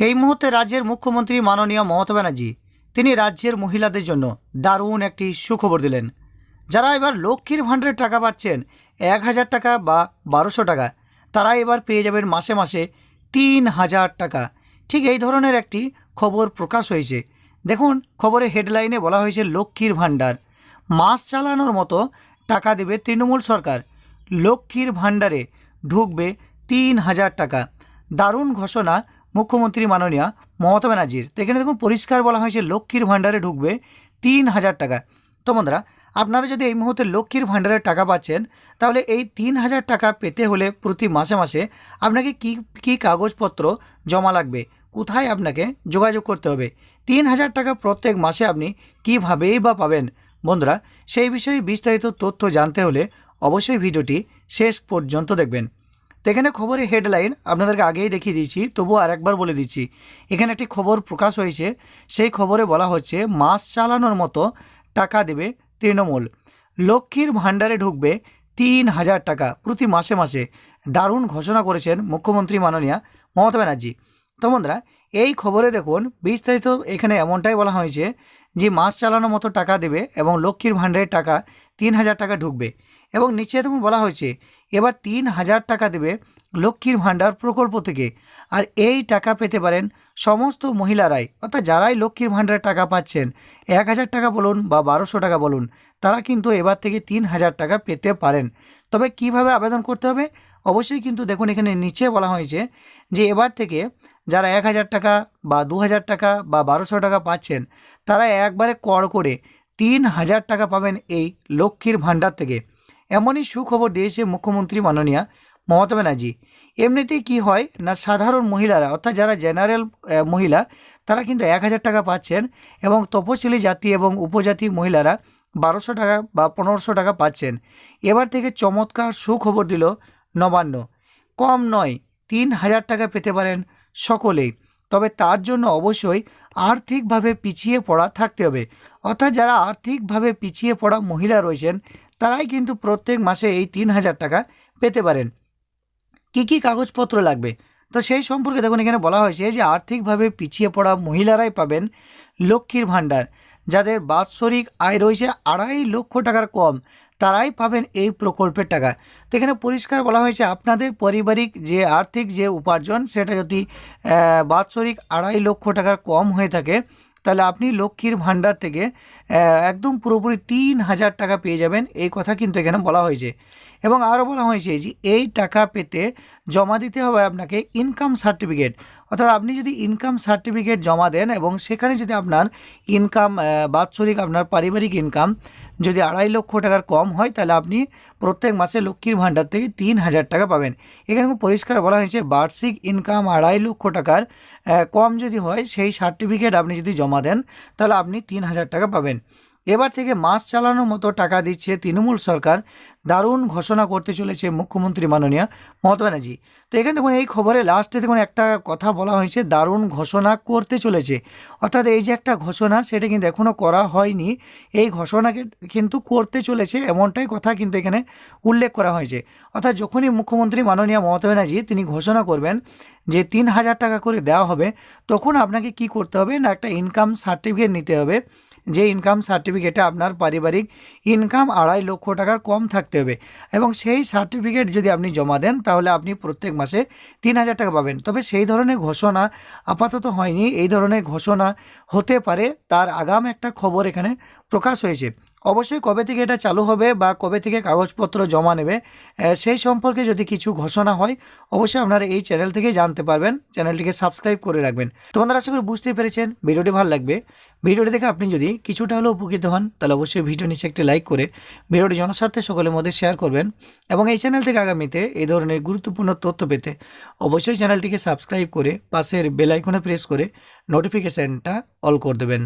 এই মুহূর্তে রাজ্যের মুখ্যমন্ত্রী মাননীয় মমতা ব্যানার্জি, তিনি রাজ্যের মহিলাদের জন্য দারুণ একটি সুখবর দিলেন। যারা এবার লক্ষ্মীর ভাণ্ডারের টাকা পাচ্ছেন, এক হাজার টাকা বা বারোশো টাকা, তারা এবার পেয়ে যাবেন মাসে মাসে তিন হাজার টাকা। ঠিক এই ধরনের একটি খবর প্রকাশ হয়েছে। দেখুন, খবরে হেডলাইনে বলা হয়েছে লক্ষ্মীর ভাণ্ডার। মাস চালানোর মতো টাকা দেবে তৃণমূল সরকার। লক্ষ্মীর ভাণ্ডারে ঢুকবে তিন হাজার টাকা। দারুণ ঘোষণা মুখ্যমন্ত্রী মাননীয়া মমতা ব্যানার্জির। তো এখানে দেখুন, পরিষ্কার বলা হয়েছে লক্ষ্মীর ভাণ্ডারে ঢুকবে তিন হাজার টাকা। তো বন্ধুরা, আপনারা যদি এই মুহূর্তে লক্ষ্মীর ভাণ্ডারের টাকা পাচ্ছেন, তাহলে এই তিন হাজার টাকা পেতে হলে প্রতি মাসে মাসে আপনাকে কি কি কাগজপত্র জমা লাগবে? কোথায় আপনাকে যোগাযোগ করতে হবে? তিন হাজার টাকা প্রত্যেক মাসে আপনি কীভাবেই বা পাবেন? বন্ধুরা, সেই বিষয়ে বিস্তারিত তথ্য জানতে হলে অবশ্যই ভিডিওটি শেষ পর্যন্ত দেখবেন। তো এখানে খবরের হেডলাইন আপনাদেরকে আগেই দেখিয়ে দিয়েছি, তবুও আরেকবার বলে দিচ্ছি। এখানে একটি খবর প্রকাশ হয়েছে, সেই খবরে বলা হচ্ছে মাস চালানোর মতো টাকা দেবে তৃণমূল। লক্ষ্মীর ভাণ্ডারে ঢুকবে তিন হাজার টাকা প্রতি মাসে মাসে। দারুণ ঘোষণা করেছেন মুখ্যমন্ত্রী মাননীয়া মমতা ব্যানার্জি। তো বন্ধুরা, এই খবরে দেখুন, বিস্তারিত এখানে এমনটাই বলা হয়েছে যে মাস চালানোর মতো টাকা দেবে এবং লক্ষ্মীর ভাণ্ডারের টাকা তিন হাজার টাকা ঢুকবে। এবং নিচে দেখুন বলা হয়েছে এবার তিন হাজার টাকা দেবে লক্ষ্মীর ভাণ্ডার প্রকল্প থেকে। আর এই টাকা পেতে পারেন সমস্ত মহিলারাই, অর্থাৎ যারাই লক্ষ্মীর ভাণ্ডারের টাকা পাচ্ছেন, এক হাজার টাকা বলুন বা বারোশো টাকা বলুন, তারা কিন্তু এবার থেকে তিন হাজার টাকা পেতে পারেন। তবে কীভাবে আবেদন করতে হবে? অবশ্যই কিন্তু দেখুন এখানে নিচে বলা হয়েছে যে এবার থেকে যারা এক হাজার টাকা বা দু হাজার টাকা বা বারোশো টাকা পাচ্ছেন, তারা একবারে কর করে তিন হাজার টাকা পাবেন এই লক্ষ্মীর ভাণ্ডার থেকে। এমনই সুখবর দিয়েছে মুখ্যমন্ত্রী মাননীয়া মমতা ব্যানার্জি। এমনিতেই কি হয় না, সাধারণ মহিলারা, অর্থাৎ যারা জেনারেল মহিলা, তারা কিন্তু এক হাজার টাকা পাচ্ছেন এবং তপশিলি জাতি এবং উপজাতি মহিলারা বারোশো টাকা বা পনেরোশো টাকা পাচ্ছেন। এবার থেকে চমৎকার সুখবর দিল নবান্ন। কম নয়, তিন হাজার টাকা পেতে পারেন সকলেই। তবে তার জন্য অবশ্যই আর্থিকভাবে পিছিয়ে পড়া থাকতে হবে। অর্থাৎ যারা আর্থিকভাবে পিছিয়ে পড়া মহিলা রয়েছেন তারাই কিন্তু প্রত্যেক মাসে এই তিন হাজার টাকা পেতে পারেন। কি কি কাগজপত্র লাগবে? তো সেই সম্পর্কে দেখুন, এখানে বলা হয়েছে যে আর্থিকভাবে পিছিয়ে পড়া মহিলারাই পাবেন লক্ষ্মীর ভাণ্ডার। যাদের বাৎসরিক আয় রয়েছে আড়াই লক্ষ টাকার কম, তারাই পাবেন এই প্রকল্পের টাকা। তো এখানে পরিষ্কার বলা হয়েছে, আপনাদের পারিবারিক যে আর্থিক যে উপার্জন, সেটা যদি বাৎসরিক আড়াই লক্ষ টাকার কম হয়ে থাকে তাহলে আপনি লক্ষ্মীর ভাণ্ডার থেকে একদম পুরোপুরি তিন হাজার টাকা পেয়ে যাবেন। এই কথা কিন্তু এখানে বলা হয়েছে। এবং আরও বলা হয়েছে যে, এই টাকা পেতে জমা দিতে হবে আপনাকে ইনকাম সার্টিফিকেট অর্থাৎ আপনি যদি ইনকাম সার্টিফিকেট জমা দেন এবং সেখানে যদি আপনার ইনকাম বাৎসরিক আপনার পারিবারিক ইনকাম যদি আড়াই লক্ষ টাকার কম হয়, তাহলে আপনি প্রত্যেক মাসে লক্ষ্মীর ভাণ্ডার থেকে তিন হাজার টাকা পাবেন। এখানে পরিষ্কার বলা হয়েছে বার্ষিক ইনকাম আড়াই লক্ষ টাকার কম যদি হয়, সেই সার্টিফিকেট আপনি যদি জমা দেন, তাহলে আপনি তিন হাজার টাকা পাবেন। এবার থেকে মাস চালানোর মতো টাকা দিচ্ছে তৃণমূল সরকার। দারুণ ঘোষণা করতে চলেছে মুখ্যমন্ত্রী মাননীয় মমতা ব্যানার্জি। তো এখানে দেখুন, এই খবরে লাস্টে দেখুন, একটা কথা বলা হয়েছে, দারুণ ঘোষণা করতে চলেছে। অর্থাৎ এই যে একটা ঘোষণা, সেটা কিন্তু এখনও করা হয়নি। এই ঘোষণাকে কিন্তু করতে চলেছে, এমনটাই কথা কিন্তু এখানে উল্লেখ করা হয়েছে। অর্থাৎ যখনই মুখ্যমন্ত্রী মাননীয় মমতা ব্যানার্জি তিনি ঘোষণা করবেন যে তিন হাজার টাকা করে দেওয়া হবে, তখন আপনাকে কি করতে হবে না, একটা ইনকাম সার্টিফিকেট নিতে হবে। যে ইনকাম সার্টিফিকেটে আপনার পারিবারিক ইনকাম আড়াই লক্ষ টাকার কম থাকতে হবে। এবং সেই সার্টিফিকেট যদি আপনি জমা দেন, তাহলে আপনি প্রত্যেক মাসে তিন হাজার টাকা পাবেন। তবে সেই ধরনের ঘোষণা আপাতত হয়নি। এই ধরনের ঘোষণা হতে পারে। তার আগাম একটা খবর এখানে প্রকাশ হয়েছে। অবশ্যই কবে থেকে এটা চালু হবে বা কবে থেকে কাগজপত্র জমা নেবে সেই সম্পর্কে যদি কিছু ঘোষণা হয়, অবশ্যই আপনারা এই চ্যানেল থেকে জানতে পারবেন। চ্যানেলটিকে সাবস্ক্রাইব করে রাখবেন। তোমাদের আশা করি বুঝতে পেরেছেন, ভিডিওটি ভালো লাগবে। ভিডিওটি দেখে আপনি যদি কিছুটা হলেও উপকৃত হন, তাহলে অবশ্যই ভিডিও নিচে একটি লাইক করে ভিডিওটি জনস্বার্থে সকলের মধ্যে শেয়ার করবেন এবং এই চ্যানেল থেকে আগামীতে এই ধরনের গুরুত্বপূর্ণ তথ্য পেতে অবশ্যই চ্যানেলটিকে সাবস্ক্রাইব করে পাশের বেল আইকনে প্রেস করে নোটিফিকেশানটা অল করে দেবেন।